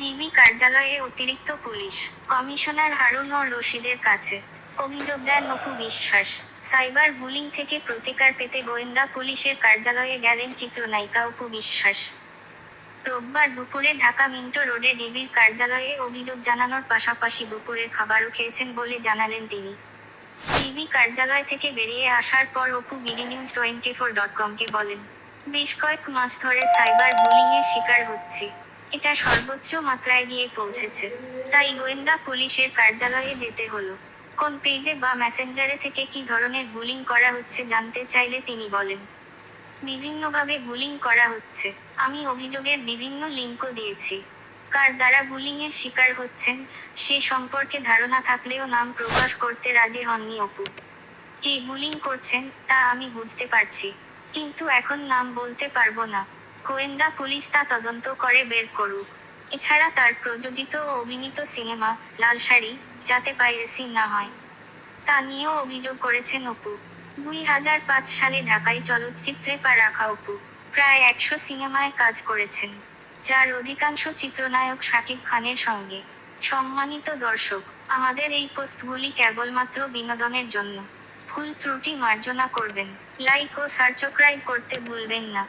DB কার্যালয়ে অতিরিক্ত police, commissioner Harun ও রশিদের কাছে। অভিযোগ দেন অপু বিশ্বাস। সাইবার বুলিং থেকে প্রতিকার পেতে গোয়েন্দা পুলিশের কার্যালয়ে গেলেন চিত্রনায়িকা অপু বিশ্বাস। রোববার দুপুরে ঢাকা মিন্টো রোডে ডিবির কার্যালয়ে অভিযোগ জানানোর পাশাপাশি দুপুরের খাবারও খেয়েছেন বলে জানালেন তিনি। ডিবি কার্যালয় থেকে বেরিয়ে আসার পর Apu BD news twenty four dot কমকে বলেন, বেশ কয়েক মাস ধরে সাইবার বুলিং এর শিকার হচ্ছে। এটা সর্বোচ্চ মাত্রায় গিয়ে পৌঁছেছে। তাই গোয়েন্দা পুলিশের কার্যালয়ে যেতে হলো। কোন পেজে বা মেসেঞ্জারে থেকে কি ধরনের বুলিং করা হচ্ছে জানতে চাইলে তিনি বলেন। বিভিন্নভাবে বুলিং করা হচ্ছে। আমি অভিযোগের বিভিন্ন লিঙ্কও দিয়েছি। কার দ্বারা বুলিং এর শিকার হচ্ছেন, সে সম্পর্কে ধারণা থাকলেও নাম প্রকাশ করতে রাজি হননি অপু। কে বুলিং করছেন তা আমি বুঝতে পারছি, কিন্তু এখন নাম বলতে পারব না। গোয়েন্দা পুলিশ তা তদন্ত করে বের করুক। এছাড়া তার প্রযোজিত ও অভিনীত সিনেমা, লাল শাড়ি, যাতে পাইরেসি না হয়, তা নিয়েও অভিযোগ করেছেন অপু। দুই হাজার পাঁচ সালে ঢাকাই চলচ্চিত্রে পা রাখা অপু। প্রায় একশো সিনেমায় কাজ করেছেন, যার অধিকাংশ চিত্রনায়ক শাকিব খানের সঙ্গে। সম্মানিত দর্শক, আমাদের এই পোস্টগুলি কেবলমাত্র বিনোদনের জন্য। ভুল ত্রুটি মার্জনা করবেন। লাইক ও সাবস্ক্রাইব করতে ভুলবেন না।